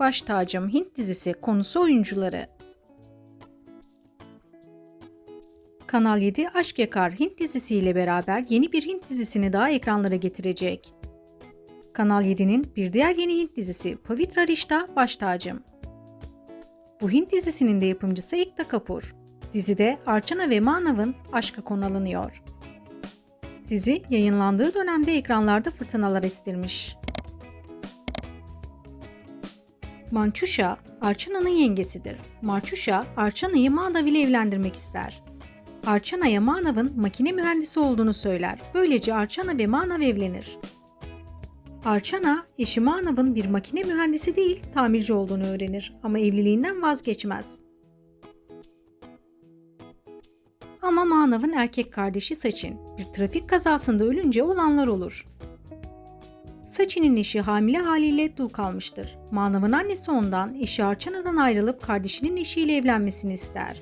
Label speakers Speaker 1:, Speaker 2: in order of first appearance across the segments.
Speaker 1: Baş Tacım Hint dizisi konusu oyuncuları. Kanal 7 Aşk Yakar Hint dizisiyle beraber yeni bir Hint dizisini daha ekranlara getirecek. Kanal 7'nin bir diğer yeni Hint dizisi Pavitra Rishta Baş Tacım. Bu Hint dizisinin de yapımcısı Ekta Kapur. Dizide Archana ve Manav'ın aşkı konu alınıyor. Dizi yayınlandığı dönemde ekranlarda fırtınalar estirmiş. Mançuşa, Arçana'nın yengesidir. Marçuşa, Arçana'yı Manav ile evlendirmek ister. Arçana'ya Manav'ın makine mühendisi olduğunu söyler. Böylece Arçana ve Manav evlenir. Arçana, eşi Manav'ın bir makine mühendisi değil, tamirci olduğunu öğrenir ama evliliğinden vazgeçmez. Ama Manav'ın erkek kardeşi Saçin bir trafik kazasında ölünce olanlar olur. Saçin'in eşi hamile haliyle dul kalmıştır. Manav'ın annesi ondan eşi Arçana'dan ayrılıp kardeşinin eşiyle evlenmesini ister.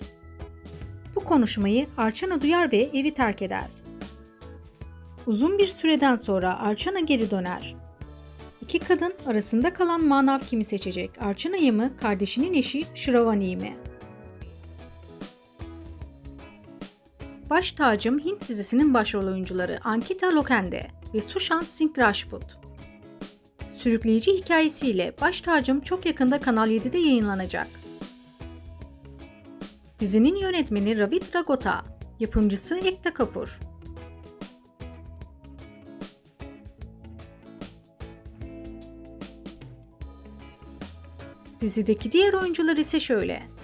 Speaker 1: Bu konuşmayı Arçana duyar ve evi terk eder. Uzun bir süreden sonra Arçana geri döner. İki kadın arasında kalan Manav kimi seçecek? Arçana'yı mı, kardeşinin eşi Shravani'yi mi? Baş tacım Hint dizisinin başrol oyuncuları Ankita Lokende ve Sushant Singh Rajput. Sürükleyici hikayesiyle Baş Tacım çok yakında Kanal 7'de yayınlanacak. Dizinin yönetmeni Ravindra Gota, yapımcısı Ekta Kapur. Dizideki diğer oyuncular ise şöyle.